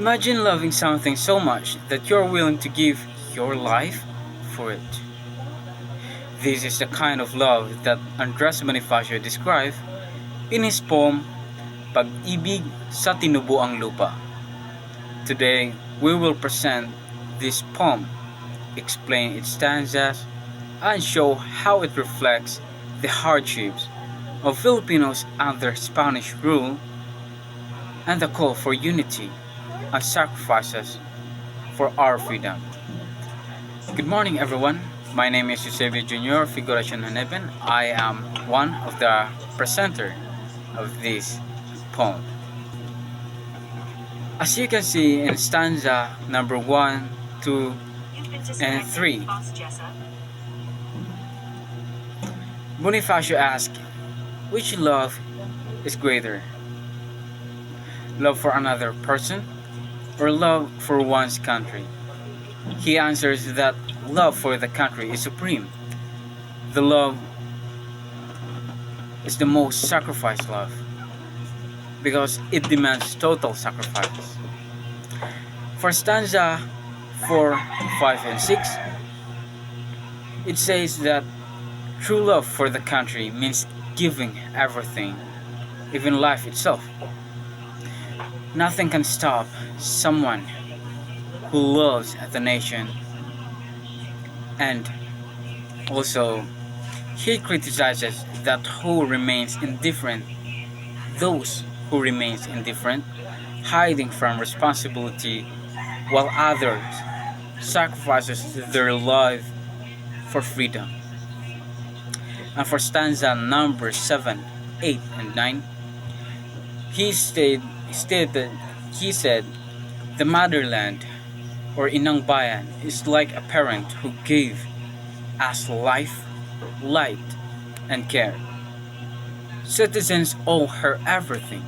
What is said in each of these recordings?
Imagine loving something so much that you're willing to give your life for it. This is the kind of love that Andres Bonifacio described in his poem Pag-ibig sa Tinubuang Lupa. Today, we will present this poem, explain its stanzas, and show how it reflects the hardships of Filipinos under Spanish rule and the call for unity and sacrifices for our freedom. Good morning, everyone. My name is Eusebio Jr. Figuracion Haneven. I am one of the presenter of this poem. As you can see in stanza number 1, 2, and 3, Bonifacio asks, which love is greater? Love for another person or love for one's country? He answers that love for the country is supreme. The love is the most sacrificed love because it demands total sacrifice. For stanza 4, 5, and 6, it says that true love for the country means giving everything, even life itself. Nothing can stop someone who loves the nation. And also he criticizes that who remains indifferent those who remains indifferent hiding from responsibility while others sacrifices their life for freedom. And for stanza number 7 8 and 9 he stated, stated he said the motherland or Inang Bayan is like a parent who gave us life, light, and care. Citizens owe her everything,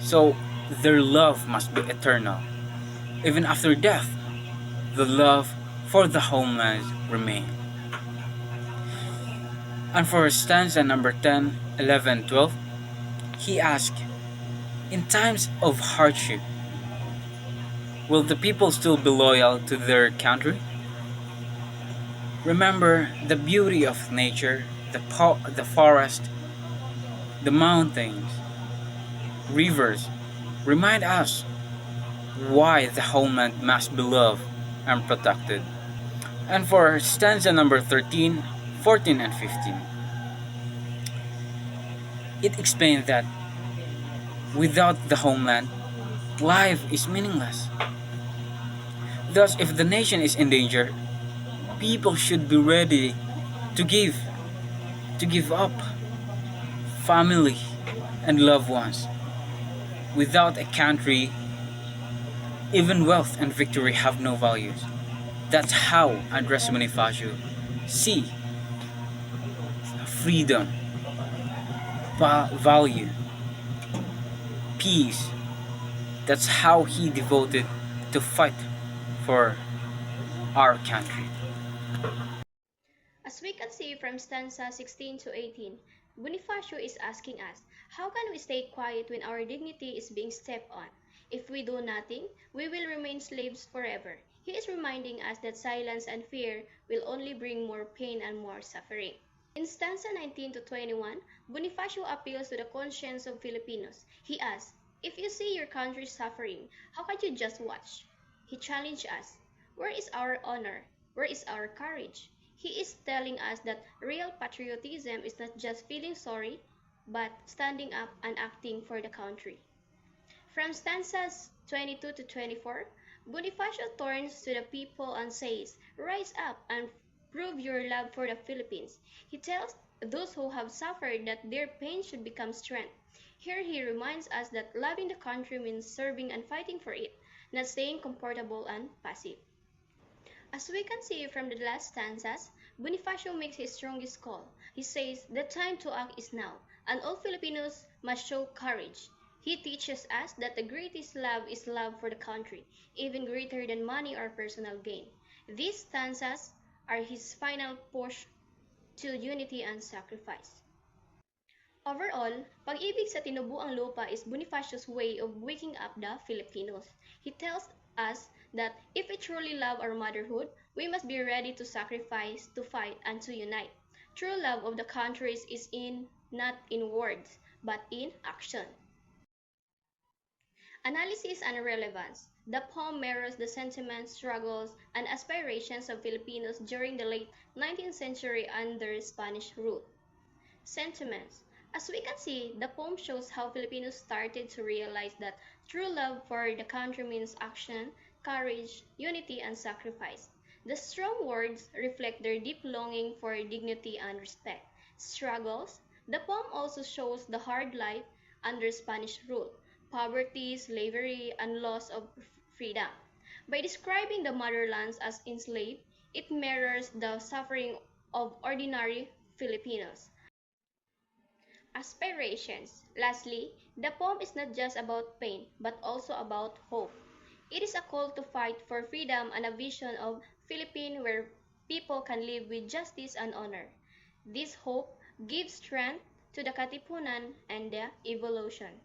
so their love must be eternal. Even after death, the love for the homeland remain. And for stanza number 10, 11, 12, he asked, In times of hardship, Will the people still be loyal to their country? Remember the beauty of nature, the, po- the forest, the mountains, rivers. Remind us why the homeland must be loved and protected. And for stanza number 13, 14, and 15, it explains that without the homeland, life is meaningless. Thus, if the nation is in danger, people should be ready to give, to give up family and loved ones. Without a country, even wealth and victory have no values. That's how Andres Bonifacio see freedom, value, peace. That's how he devoted to fight for our country. As we can see from stanza 16 to 18, Bonifacio is asking us, how can we stay quiet when our dignity is being stepped on? If we do nothing, we will remain slaves forever. He is reminding us that silence and fear will only bring more pain and more suffering. In stanza 19 to 21, Bonifacio appeals to the conscience of Filipinos. He asks, If you see your country suffering, how can you just watch? He challenged us, Where is our honor? Where is our courage? He is telling us that real patriotism is not just feeling sorry, but standing up and acting for the country. From stanzas 22 to 24, Bonifacio turns to the people and says, Rise up and prove your love for the Philippines. He tells those who have suffered that their pain should become strength. Here he reminds us that loving the country means serving and fighting for it, not staying comfortable and passive. As we can see from the last stanzas, Bonifacio makes his strongest call. He says, The time to act is now, and all Filipinos must show courage. He teaches us that the greatest love is love for the country, even greater than money or personal gain. These stanzas are his final push to unity and sacrifice. Overall, pag-ibig sa tinubuang lupa is Bonifacio's way of waking up the Filipinos. He tells us that if we truly love our motherhood, we must be ready to sacrifice, to fight, and to unite. True love of the countries is in not in words, but in action. Analysis and relevance. The poem mirrors the sentiments, struggles, and aspirations of Filipinos during the late 19th century under Spanish rule. Sentiments. As we can see, the poem shows how Filipinos started to realize that true love for the country means action, courage, unity, and sacrifice. The strong words reflect their deep longing for dignity and respect. Struggles. The poem also shows the hard life under Spanish rule, poverty, slavery, and loss of freedom. By describing the motherlands as enslaved, it mirrors the suffering of ordinary Filipinos. Aspirations. Lastly, the poem is not just about pain, but also about hope. It is a call to fight for freedom and a vision of Philippine where people can live with justice and honor. This hope gives strength to the Katipunan and the evolution.